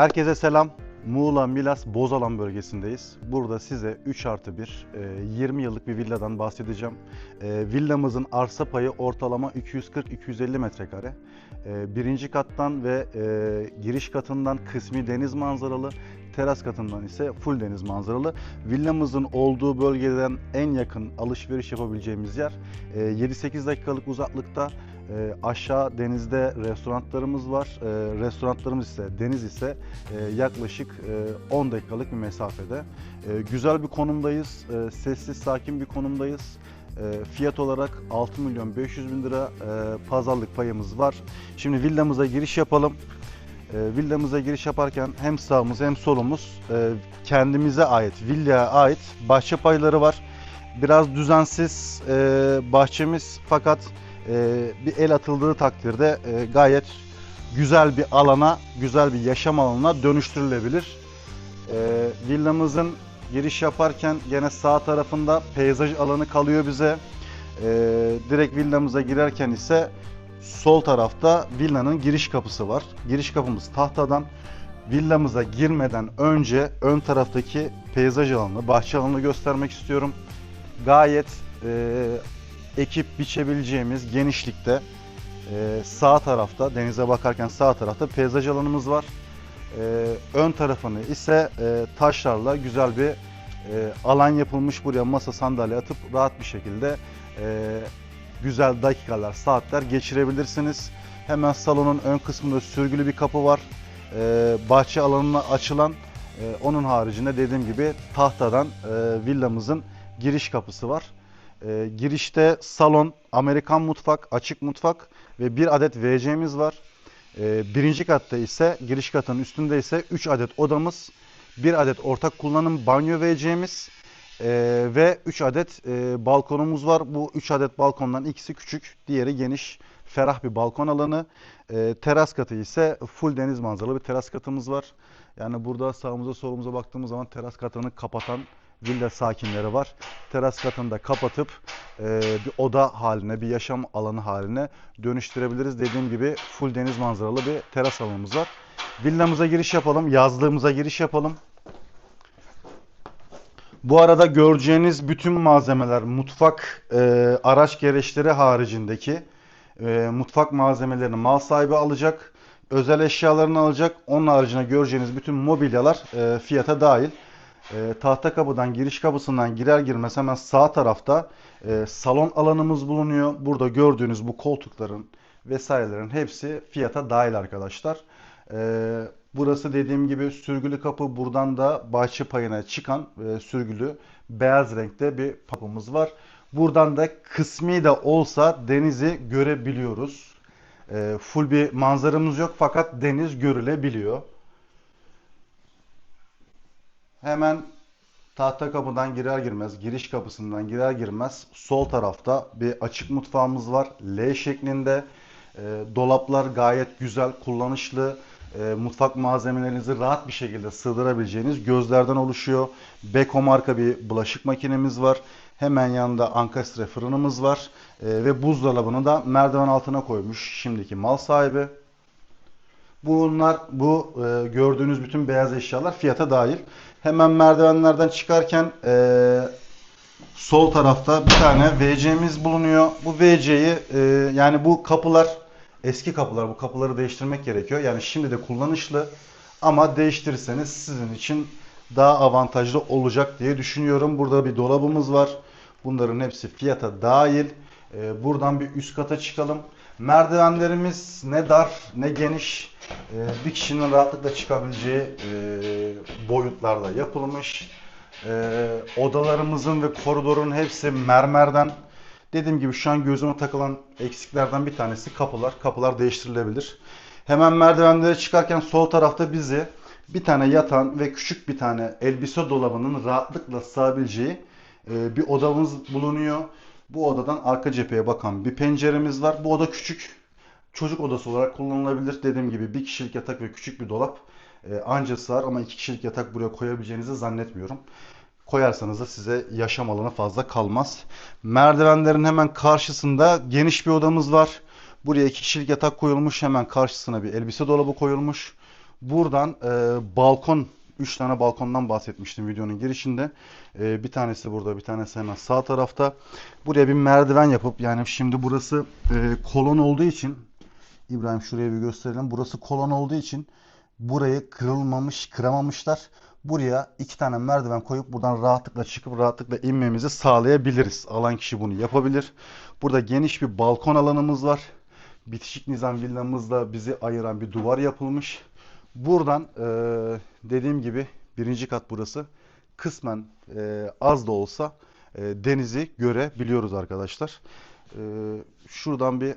Herkese selam. Muğla, Milas, Bozalan bölgesindeyiz. Burada size 3 artı 1, e, 20 yıllık bir villadan bahsedeceğim. E, Villamızın arsa payı ortalama 240-250 metrekare. E, Birinci kattan ve e, giriş katından kısmi deniz manzaralı, teras katından ise full deniz manzaralı. Villamızın olduğu bölgeden en yakın alışveriş yapabileceğimiz yer e, 7-8 dakikalık uzaklıkta e, aşağı denizde restoranlarımız var. E, restoranlarımız ise deniz ise e, yaklaşık e, 10 dakikalık bir mesafede. E, güzel bir konumdayız. E, sessiz sakin bir konumdayız. E, fiyat olarak 6 milyon 500 bin lira e, pazarlık payımız var. Şimdi villamıza giriş yapalım. E, villamıza giriş yaparken hem sağımız hem solumuz e, kendimize ait, villaya ait bahçe payları var. Biraz düzensiz e, bahçemiz fakat bir el atıldığı takdirde e, gayet güzel bir alana, güzel bir yaşam alanına dönüştürülebilir. E, villamızın giriş yaparken gene sağ tarafında peyzaj alanı kalıyor bize. E, direkt villamıza girerken ise sol tarafta villanın giriş kapısı var. Giriş kapımız tahtadan. Villamıza girmeden önce ön taraftaki peyzaj alanını, bahçe alanını göstermek istiyorum. Gayet e, ekip biçebileceğimiz genişlikte e, sağ tarafta denize bakarken sağ tarafta peyzaj alanımız var. E, ön tarafını ise e, taşlarla güzel bir e, alan yapılmış buraya masa sandalye atıp rahat bir şekilde e, güzel dakikalar saatler geçirebilirsiniz. Hemen salonun ön kısmında sürgülü bir kapı var. E, bahçe alanına açılan e, onun haricinde dediğim gibi tahtadan e, villamızın giriş kapısı var. E, girişte salon, Amerikan mutfak, açık mutfak ve bir adet WC'miz var. E, birinci katta ise giriş katının üstünde ise 3 adet odamız, bir adet ortak kullanım banyo WC'miz e, ve 3 adet e, balkonumuz var. Bu 3 adet balkondan ikisi küçük, diğeri geniş, ferah bir balkon alanı. E, teras katı ise full deniz manzaralı bir teras katımız var. Yani burada sağımıza solumuza baktığımız zaman teras katını kapatan villa sakinleri var. Teras katını da kapatıp e, bir oda haline, bir yaşam alanı haline dönüştürebiliriz. Dediğim gibi full deniz manzaralı bir teras alanımız var. Villamıza giriş yapalım, yazlığımıza giriş yapalım. Bu arada göreceğiniz bütün malzemeler mutfak e, araç gereçleri haricindeki e, mutfak malzemelerini mal sahibi alacak. Özel eşyalarını alacak. Onun haricinde göreceğiniz bütün mobilyalar e, fiyata dahil. E, tahta kapıdan giriş kapısından girer girmez hemen sağ tarafta e, salon alanımız bulunuyor. Burada gördüğünüz bu koltukların vesairelerin hepsi fiyata dahil arkadaşlar. E, burası dediğim gibi sürgülü kapı. Buradan da bahçe payına çıkan e, sürgülü beyaz renkte bir kapımız var. Buradan da kısmi de olsa denizi görebiliyoruz. E, full bir manzaramız yok fakat deniz görülebiliyor. Hemen tahta kapıdan girer girmez, giriş kapısından girer girmez sol tarafta bir açık mutfağımız var. L şeklinde. E, dolaplar gayet güzel, kullanışlı. E, mutfak malzemelerinizi rahat bir şekilde sığdırabileceğiniz gözlerden oluşuyor. Beko marka bir bulaşık makinemiz var. Hemen yanında ankastre fırınımız var. E, ve buzdolabını da merdiven altına koymuş şimdiki mal sahibi. Bunlar bu e, gördüğünüz bütün beyaz eşyalar fiyata dahil. Hemen merdivenlerden çıkarken e, sol tarafta bir tane WC'miz bulunuyor. Bu WC'yi e, yani bu kapılar eski kapılar bu kapıları değiştirmek gerekiyor. Yani şimdi de kullanışlı ama değiştirirseniz sizin için daha avantajlı olacak diye düşünüyorum. Burada bir dolabımız var. Bunların hepsi fiyata dahil. E, buradan bir üst kata çıkalım. Merdivenlerimiz ne dar ne geniş. E, bir kişinin rahatlıkla çıkabileceği e, boyutlarda yapılmış. E, odalarımızın ve koridorun hepsi mermerden. Dediğim gibi şu an gözüme takılan eksiklerden bir tanesi kapılar. Kapılar değiştirilebilir. Hemen merdivenlere çıkarken sol tarafta bizi bir tane yatan ve küçük bir tane elbise dolabının rahatlıkla sığabileceği bir odamız bulunuyor. Bu odadan arka cepheye bakan bir penceremiz var. Bu oda küçük. Çocuk odası olarak kullanılabilir. Dediğim gibi bir kişilik yatak ve küçük bir dolap e, anca sığar ama iki kişilik yatak buraya koyabileceğinizi zannetmiyorum. Koyarsanız da size yaşam alanı fazla kalmaz. Merdivenlerin hemen karşısında geniş bir odamız var. Buraya iki kişilik yatak koyulmuş. Hemen karşısına bir elbise dolabı koyulmuş. Buradan e, balkon, 3 tane balkondan bahsetmiştim videonun girişinde. E, bir tanesi burada, bir tanesi hemen sağ tarafta. Buraya bir merdiven yapıp yani şimdi burası e, kolon olduğu için İbrahim şuraya bir gösterelim. Burası kolon olduğu için burayı kırılmamış, kıramamışlar. Buraya iki tane merdiven koyup buradan rahatlıkla çıkıp rahatlıkla inmemizi sağlayabiliriz. Alan kişi bunu yapabilir. Burada geniş bir balkon alanımız var. Bitişik nizam villamızla bizi ayıran bir duvar yapılmış. Buradan e, dediğim gibi birinci kat burası. Kısmen e, az da olsa e, denizi görebiliyoruz arkadaşlar. E, şuradan bir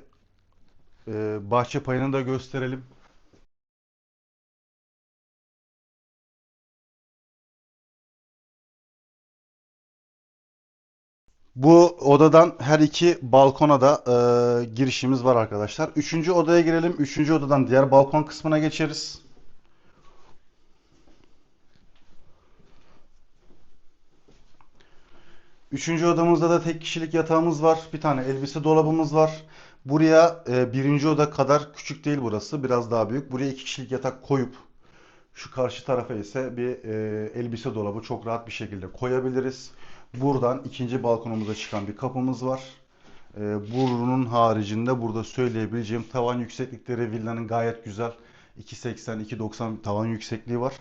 e, bahçe payını da gösterelim. Bu odadan her iki balkona da e, girişimiz var arkadaşlar. Üçüncü odaya girelim. Üçüncü odadan diğer balkon kısmına geçeriz. Üçüncü odamızda da tek kişilik yatağımız var. Bir tane elbise dolabımız var. Buraya e, birinci oda kadar küçük değil burası. Biraz daha büyük. Buraya iki kişilik yatak koyup şu karşı tarafa ise bir e, elbise dolabı çok rahat bir şekilde koyabiliriz. Buradan ikinci balkonumuza çıkan bir kapımız var. E, bunun haricinde burada söyleyebileceğim tavan yükseklikleri villanın gayet güzel. 2.80, 2.90 tavan yüksekliği var.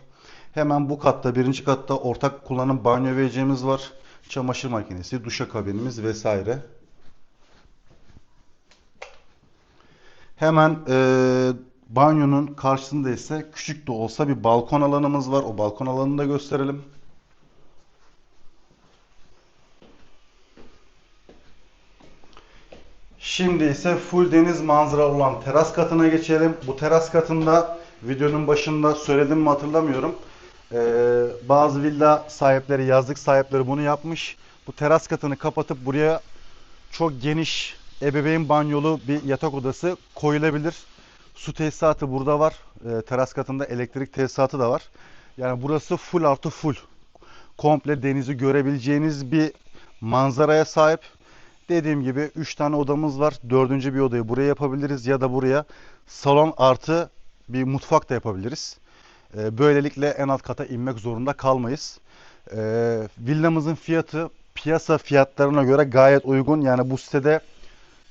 Hemen bu katta, birinci katta ortak kullanım banyo vereceğimiz var. Çamaşır makinesi, duşakabinimiz vesaire. Hemen e, banyonun karşısında ise küçük de olsa bir balkon alanımız var. O balkon alanını da gösterelim. Şimdi ise full deniz manzara olan teras katına geçelim. Bu teras katında videonun başında söyledim mi hatırlamıyorum. Ee, bazı villa sahipleri, yazlık sahipleri bunu yapmış. Bu teras katını kapatıp buraya çok geniş ebeveyn banyolu bir yatak odası koyulabilir. Su tesisatı burada var. Ee, teras katında elektrik tesisatı da var. Yani burası full artı full. Komple denizi görebileceğiniz bir manzaraya sahip. Dediğim gibi 3 tane odamız var. Dördüncü bir odayı buraya yapabiliriz ya da buraya salon artı bir mutfak da yapabiliriz. Ee, Böylelikle en alt kata inmek zorunda kalmayız. Ee, Villamızın fiyatı piyasa fiyatlarına göre gayet uygun. Yani bu sitede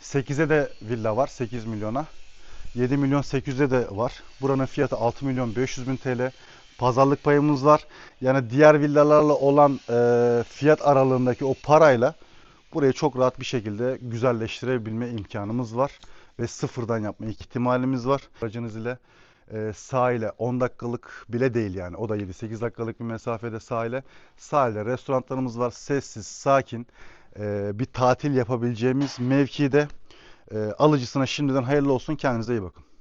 8'e de villa var 8 milyona. 7 milyon 800'e de var. Buranın fiyatı 6 milyon 500 bin TL. Pazarlık payımız var. Yani diğer villalarla olan e, fiyat aralığındaki o parayla burayı çok rahat bir şekilde güzelleştirebilme imkanımız var. Ve sıfırdan yapma ihtimalimiz var. Aracınız ile e, sahile 10 dakikalık bile değil yani. O da 7-8 dakikalık bir mesafede sahile. Sahilde restoranlarımız var. Sessiz, sakin e, bir tatil yapabileceğimiz mevkide. E, alıcısına şimdiden hayırlı olsun. Kendinize iyi bakın.